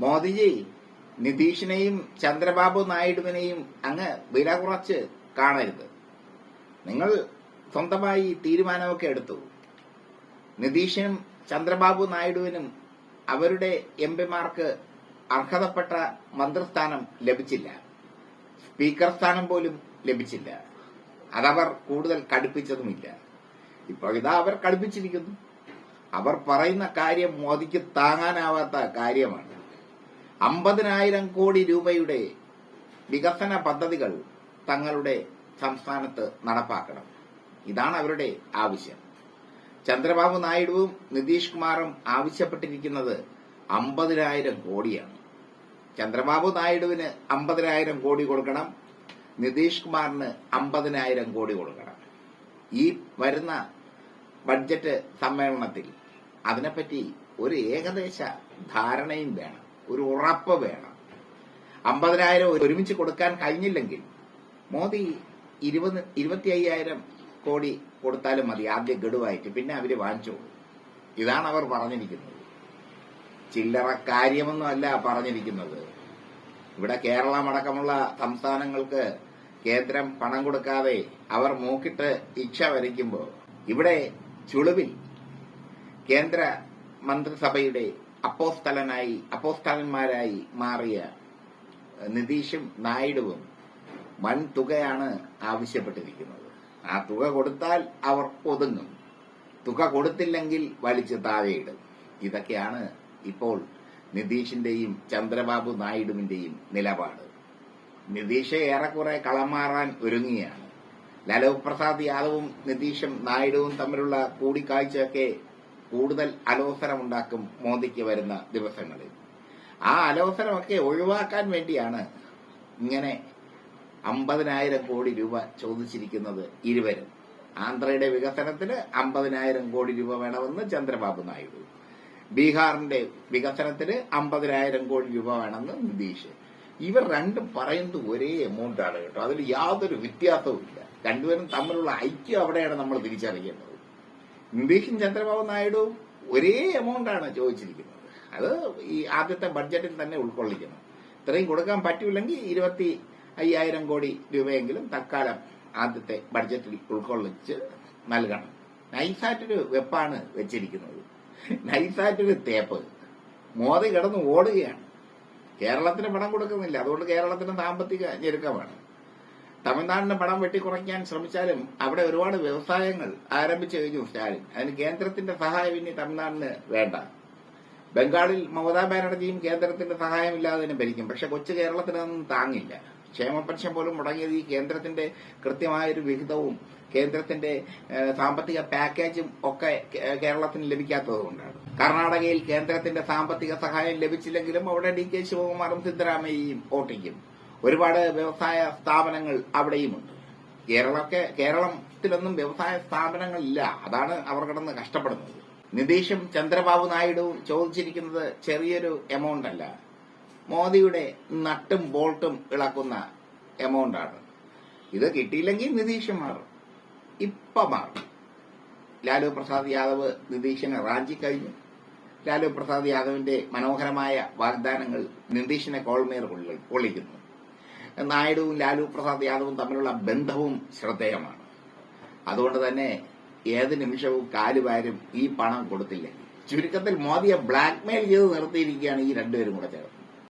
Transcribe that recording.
മോദിജി നിതീഷിനെയും ചന്ദ്രബാബു നായിഡുവിനെയും അങ്ങ് വില കുറച്ച് കാണരുത്. നിങ്ങൾ സ്വന്തമായി തീരുമാനമൊക്കെ എടുത്തു. നിതീഷിനും ചന്ദ്രബാബു നായിഡുവിനും അവരുടെ എം പിമാർക്ക് അർഹതപ്പെട്ട മന്ത്രിസ്ഥാനം ലഭിച്ചില്ല. സ്പീക്കർ സ്ഥാനം പോലും ലഭിച്ചില്ല. അതവർ കൂടുതൽ കടുപ്പിച്ചതുമില്ല. ഇപ്പോൾ ഇതാ അവർ കടുപ്പിച്ചിരിക്കുന്നു. അവർ പറയുന്ന കാര്യം മോദിക്ക് താങ്ങാനാവാത്ത കാര്യമാണ്. അമ്പതിനായിരം കോടി രൂപയുടെ വികസന പദ്ധതികൾ തങ്ങളുടെ സംസ്ഥാനത്ത് നടപ്പാക്കണം. ഇതാണ് അവരുടെ ആവശ്യം. ചന്ദ്രബാബു നായിഡുവും നിതീഷ് കുമാറും ആവശ്യപ്പെട്ടിരിക്കുന്നത് അമ്പതിനായിരം കോടിയാണ്. ചന്ദ്രബാബു നായിഡുവിന് അമ്പതിനായിരം കോടി കൊടുക്കണം നിതീഷ് കുമാറിന് അമ്പതിനായിരം കോടി കൊടുക്കണം. ഈ വരുന്ന ബഡ്ജറ്റ് സമ്മേളനത്തിൽ അതിനെപ്പറ്റി ഒരു ഏകദേശ ധാരണയും വേണം. ഒരു ഉറപ്പ് വേണം. അമ്പതിനായിരം ഒരുമിച്ച് കൊടുക്കാൻ കഴിഞ്ഞില്ലെങ്കിൽ മോദി ഇരുപത് ഇരുപത്തി അയ്യായിരം കോടി കൊടുത്താലും മതി ആദ്യ ഗഡുവായിട്ട്. പിന്നെ അവർ വാങ്ങിച്ചോളൂ ഇതാണ് അവർ പറഞ്ഞിരിക്കുന്നത്. ചില്ലറ കാര്യമൊന്നുമല്ല പറഞ്ഞിരിക്കുന്നത്. ഇവിടെ കേരളം അടക്കമുള്ള സംസ്ഥാനങ്ങൾക്ക് കേന്ദ്രം പണം കൊടുക്കാതെ അവർ മൂക്കിട്ട് ഇച്ഛ വരയ്ക്കുമ്പോൾ ഇവിടെ ചുളിവിൽ കേന്ദ്ര മന്ത്രിസഭയുടെ അപ്പോസ്തലനായി അപ്പോസ്തലന്മാരായി മാറിയ നിതീഷും നായിഡുവും വൻ തുകയാണ് ആവശ്യപ്പെട്ടിരിക്കുന്നത്. ആ തുക കൊടുത്താൽ അവർ ഒതുങ്ങും. തുക കൊടുത്തില്ലെങ്കിൽ വലിച്ചു താഴെയിടും. ഇതൊക്കെയാണ് ഇപ്പോൾ നിതീഷിന്റെയും ചന്ദ്രബാബു നായിഡുവിന്റെയും നിലപാട്. നിതീഷ് ഏറെക്കുറെ കളമാറാൻ ഒരുങ്ങിയാണ് ലാലു പ്രസാദ് യാദവും നിതീഷും നായിഡുവും തമ്മിലുള്ള കൂടിക്കാഴ്ചയൊക്കെ കൂടുതൽ അലോസരമുണ്ടാക്കും മോദിക്ക് വരുന്ന ദിവസങ്ങളിൽ. ആ അലോസരമൊക്കെ ഒഴിവാക്കാൻ വേണ്ടിയാണ് ഇങ്ങനെ അമ്പതിനായിരം കോടി രൂപ ചോദിച്ചിരിക്കുന്നത് ഇരുവരും. ആന്ധ്രയുടെ വികസനത്തിന് അമ്പതിനായിരം കോടി രൂപ വേണമെന്ന് ചന്ദ്രബാബു നായിഡു. ബീഹാറിന്റെ വികസനത്തിന് അമ്പതിനായിരം കോടി രൂപ വേണമെന്ന് നിതീഷ്. ഇവർ രണ്ടും പറയുന്നത് ഒരേ എമൗണ്ട് ആണ് കേട്ടോ. അതിൽ യാതൊരു വ്യത്യാസവും ഇല്ല രണ്ടുപേരും തമ്മിലുള്ള ഐക്യം അവിടെയാണ് നമ്മൾ തിരിച്ചറിയേണ്ടത്. നിതീഷും ചന്ദ്രബാബു നായിഡു ഒരേ എമൗണ്ടാണ് ചോദിച്ചിരിക്കുന്നത്. അത് ഈ ആദ്യത്തെ ബഡ്ജറ്റിൽ തന്നെ ഉൾക്കൊള്ളിക്കണം. ഇത്രയും കൊടുക്കാൻ പറ്റില്ലെങ്കിൽ ഇരുപത്തി അയ്യായിരം കോടി രൂപയെങ്കിലും തൽക്കാലം ആദ്യത്തെ ബഡ്ജറ്റിൽ ഉൾക്കൊള്ളിച്ച് നൽകണം. നൈസായിട്ടൊരു വെപ്പാണ് വെച്ചിരിക്കുന്നത്. നൈസായിട്ടൊരു തേപ്പ്. മോദി കിടന്ന് ഓടുകയാണ്. കേരളത്തിന് പണം കൊടുക്കുന്നില്ല. അതുകൊണ്ട് കേരളത്തിന് സാമ്പത്തിക ഞെരുക്കമാണ്. തമിഴ്നാടിന് പണം വെട്ടിക്കുറയ്ക്കാൻ ശ്രമിച്ചാലും അവിടെ ഒരുപാട് വ്യവസായങ്ങൾ ആരംഭിച്ചു കഴിഞ്ഞു സ്റ്റാലിൻ. അതിന് കേന്ദ്രത്തിന്റെ സഹായം ഇനി തമിഴ്നാടിന് വേണ്ട. ബംഗാളിൽ മമതാ ബാനർജിയും കേന്ദ്രത്തിന്റെ സഹായമില്ലാതെ തന്നെ ഭരിക്കും. പക്ഷെ കൊച്ചു കേരളത്തിനൊന്നും താങ്ങില്ല. ക്ഷേമ പെൻഷൻ പോലും മുടങ്ങിയത് ഈ കേന്ദ്രത്തിന്റെ കൃത്യമായൊരു വിഹിതവും കേന്ദ്രത്തിന്റെ സാമ്പത്തിക പാക്കേജും ഒക്കെ കേരളത്തിന് ലഭിക്കാത്തതുകൊണ്ടാണ് കർണാടകയിൽ കേന്ദ്രത്തിന്റെ സാമ്പത്തിക സഹായം ലഭിച്ചില്ലെങ്കിലും അവിടെ ഡി കെ ശിവകുമാറും സിദ്ധരാമയ്യയും ഓട്ടിക്കും ഒരുപാട് വ്യവസായ സ്ഥാപനങ്ങൾ അവിടെയുമുണ്ട്. കേരളമൊക്കെ കേരളത്തിലൊന്നും വ്യവസായ സ്ഥാപനങ്ങളില്ല. അതാണ് അവർ കിടന്ന് കഷ്ടപ്പെടുന്നത്. നിതീഷും ചന്ദ്രബാബു നായിഡുവും ചോദിച്ചിരിക്കുന്നത് ചെറിയൊരു എമൗണ്ട് അല്ല. മോദിയുടെ നട്ടും ബോൾട്ടും ഇളക്കുന്ന എമൗണ്ടാണ് ഇത് കിട്ടിയില്ലെങ്കിൽ നിതീഷ് മാറും. ഇപ്പം മാറും. ലാലു പ്രസാദ് യാദവ് നിതീഷിനെ റാഞ്ചി കഴിഞ്ഞു. ലാലു പ്രസാദ് യാദവിന്റെ മനോഹരമായ വാഗ്ദാനങ്ങൾ നിതീഷിനെ കോൾമേർ കൊള്ളി- കൊള്ളിക്കുന്നു. നായിഡുവും ലാലു പ്രസാദ് യാദവും തമ്മിലുള്ള ബന്ധവും ശ്രദ്ധേയമാണ്. അതുകൊണ്ട് തന്നെ ഏത് നിമിഷവും കാലുവാരും ഈ പണം കൊടുത്തില്ലെങ്കിൽ ചുരുക്കത്തിൽ മോദിയെ ബ്ലാക്ക്മെയിൽ ചെയ്ത് നിർത്തിയിരിക്കുകയാണ് ഈ രണ്ടുപേരും കൂടെ ചേർന്ന്